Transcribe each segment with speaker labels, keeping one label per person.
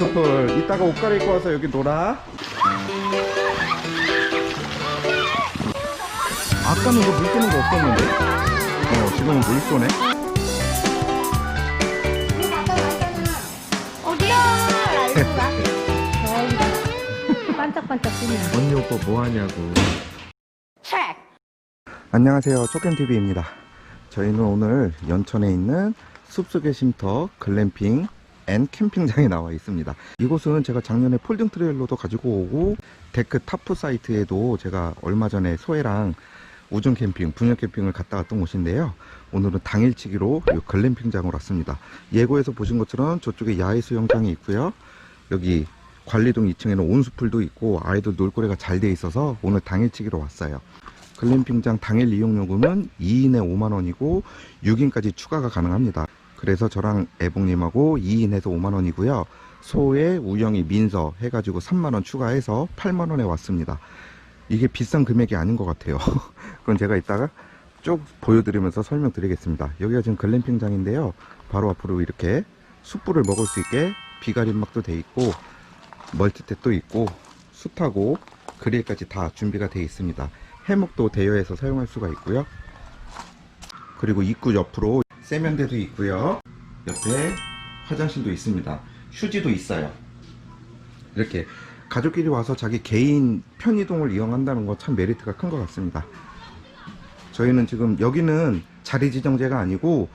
Speaker 1: 원스풀 이따가 옷 갈아입고 와서 여기 놀아 아까는 이거 물 쏘는 거 없었는데 어 지금은 물 쏘네.
Speaker 2: 반짝반짝 뜨네.
Speaker 3: 언니 오빠 뭐 하냐고.
Speaker 2: 책.
Speaker 1: 안녕하세요 초캠TV입니다 저희는 오늘 연천에 있는 숲속의 쉼터 글램핑 앤 캠핑장에 나와 있습니다. 이곳은 제가 작년에 폴딩 트레일러도 가지고 오고 데크 타프 사이트에도 제가 얼마 전에 소혜랑 우중 캠핑, 분열 캠핑을 갔다 왔던 곳인데요. 오늘은 당일치기로 이 글램핑장으로 왔습니다. 예고에서 보신 것처럼 저쪽에 야외 수영장이 있고요. 여기 관리동 2층에는 온수풀도 있고 아이들 놀거리가 잘 돼 있어서 오늘 당일치기로 왔어요. 글램핑장 당일 이용 요금은 2인에 5만원이고 6인까지 추가가 가능합니다. 그래서 저랑 애봉님하고 2인에서 5만원이고요. 소혜, 우영이, 민서 해가지고 3만원 추가해서 8만원에 왔습니다. 이게 비싼 금액이 아닌 것 같아요. 그건 제가 이따가 쭉 보여드리면서 설명드리겠습니다. 여기가 지금 글램핑장인데요. 바로 앞으로 이렇게 숯불을 먹을 수 있게 비가림막도 돼 있고 멀티탭도 있고 숯하고 그릴까지 다 준비가 되어 있습니다. 해묵도 대여해서 사용할 수가 있고요. 그리고 입구 옆으로 세면대도 있고요. 옆에 화장실도 있습니다. 휴지도 있어요. 이렇게 가족끼리 와서 자기 개인 편의동을 이용한다는 거 참 메리트가 큰 것 같습니다. 저희는 지금 여기는 자리 지정제가 아니고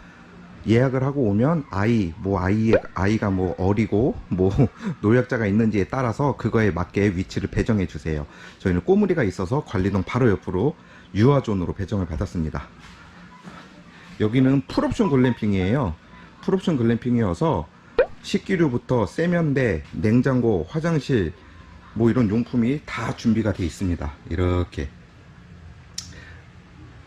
Speaker 1: 예약을 하고 오면 아이 뭐 아이 아이가 뭐 어리고 뭐 노약자가 있는지에 따라서 그거에 맞게 위치를 배정해 주세요. 저희는 꼬물이가 있어서 관리동 바로 옆으로 유아존으로 배정을 받았습니다. 여기는 풀옵션 글램핑이에요. 풀옵션 글램핑이어서 식기류부터 세면대, 냉장고, 화장실 뭐 이런 용품이 다 준비가 되어 있습니다. 이렇게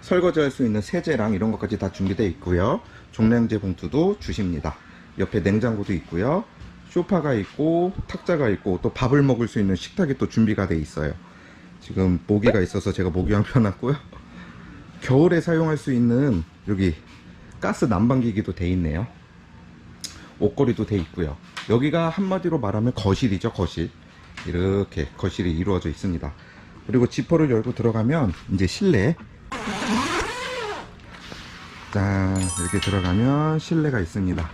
Speaker 1: 설거지할 수 있는 세제랑 이런 것까지 다 준비되어 있고요. 종량제 봉투도 주십니다. 옆에 냉장고도 있고요. 소파가 있고 탁자가 있고 또 밥을 먹을 수 있는 식탁이 또 준비가 되어 있어요. 지금 모기가 있어서 제가 모기향 펴놨고요. 겨울에 사용할 수 있는 여기 가스 난방기기도 돼 있네요. 옷걸이도 돼 있고요. 여기가 한마디로 말하면 거실이죠, 거실. 이렇게 거실이 이루어져 있습니다. 그리고 지퍼를 열고 들어가면 이제 실내 짠 이렇게 들어가면 실내가 있습니다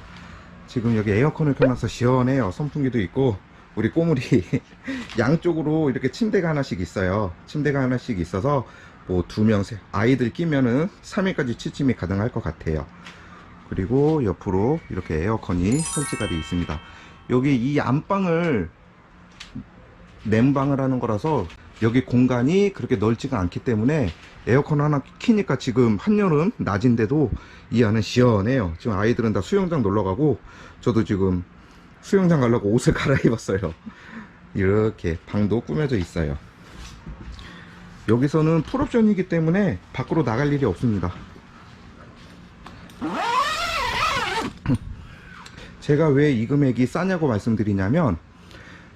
Speaker 1: 지금 여기 에어컨을 켜놔서 시원해요 선풍기도 있고 우리 꼬물이 양쪽으로 이렇게 침대가 하나씩 있어요 침대가 하나씩 있어서 뭐 두명 아이들 끼면은 3일까지 취침이 가능할 것 같아요 그리고 옆으로 이렇게 에어컨이 설치가 되어 있습니다 여기 이 안방을 냉방을 하는 거라서 여기 공간이 그렇게 넓지가 않기 때문에 에어컨 하나 키니까 지금 한여름 낮인데도 이 안은 시원해요. 지금 아이들은 다 수영장 놀러 가고 저도 지금 수영장 가려고 옷을 갈아입었어요. 이렇게 방도 꾸며져 있어요. 여기서는 풀옵션이기 때문에 밖으로 나갈 일이 없습니다. 제가 왜 이 금액이 싸냐고 말씀드리냐면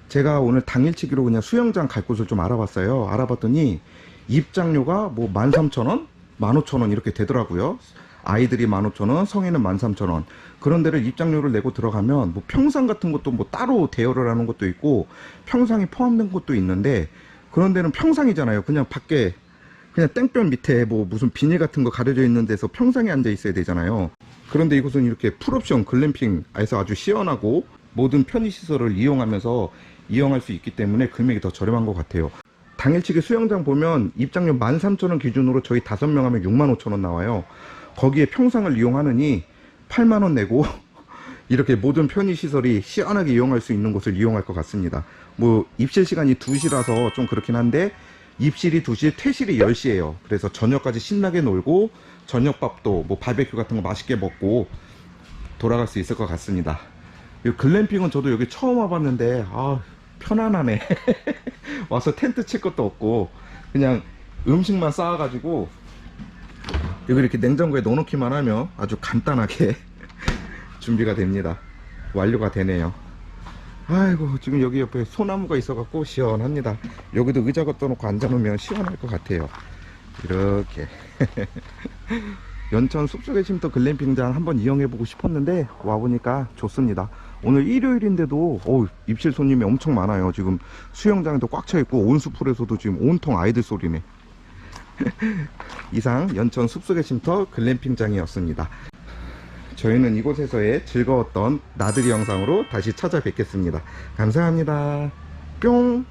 Speaker 1: 제가 오늘 당일치기로 그냥 수영장 갈 곳을 좀 알아봤어요. 알아봤더니 입장료가 뭐 13,000원, 15,000원 이렇게 되더라고요. 아이들이 15,000원, 성인은 13,000원. 그런 데를 입장료를 내고 들어가면 뭐 평상 같은 것도 뭐 따로 대여를 하는 것도 있고 평상이 포함된 것도 있는데 그런 데는 평상이잖아요. 그냥 밖에 그냥 땡볕 밑에 뭐 무슨 비닐 같은 거 가려져 있는 데서 평상에 앉아 있어야 되잖아요. 그런데 이곳은 이렇게 풀옵션 글램핑에서 아주 시원하고 모든 편의시설을 이용하면서 이용할 수 있기 때문에 금액이 더 저렴한 것 같아요. 당일치기 수영장 보면 입장료 13,000원 기준으로 저희 5명 하면 65,000원 나와요. 거기에 평상을 이용하느니 8만원 내고 이렇게 모든 편의시설이 시원하게 이용할 수 있는 곳을 이용할 것 같습니다. 뭐 입실 시간이 2시라서 좀 그렇긴 한데 입실이 2시, 퇴실이 10시예요. 그래서 저녁까지 신나게 놀고 저녁밥도 뭐 바베큐 같은 거 맛있게 먹고 돌아갈 수 있을 것 같습니다. 이 글램핑은 저도 여기 처음 와봤는데 아 편안하네. 와서 텐트 칠 것도 없고 그냥 음식만 쌓아가지고 여기 이렇게 냉장고에 넣어놓기만 하면 아주 간단하게 준비가 됩니다. 완료가 되네요. 아이고 지금 여기 옆에 소나무가 있어갖고 시원합니다. 여기도 의자 갖다 놓고 앉아놓으면 시원할 것 같아요. 이렇게 연천 숲속의 쉼터 글램핑장 한번 이용해보고 싶었는데 와보니까 좋습니다. 오늘 일요일인데도 어우, 입실 손님이 엄청 많아요. 지금 수영장에도 꽉 차 있고 온수풀에서도 지금 온통 아이들 소리네. 이상 연천 숲속의 쉼터 글램핑장이었습니다. 저희는 이곳에서의 즐거웠던 나들이 영상으로 다시 찾아뵙겠습니다. 감사합니다. 뿅!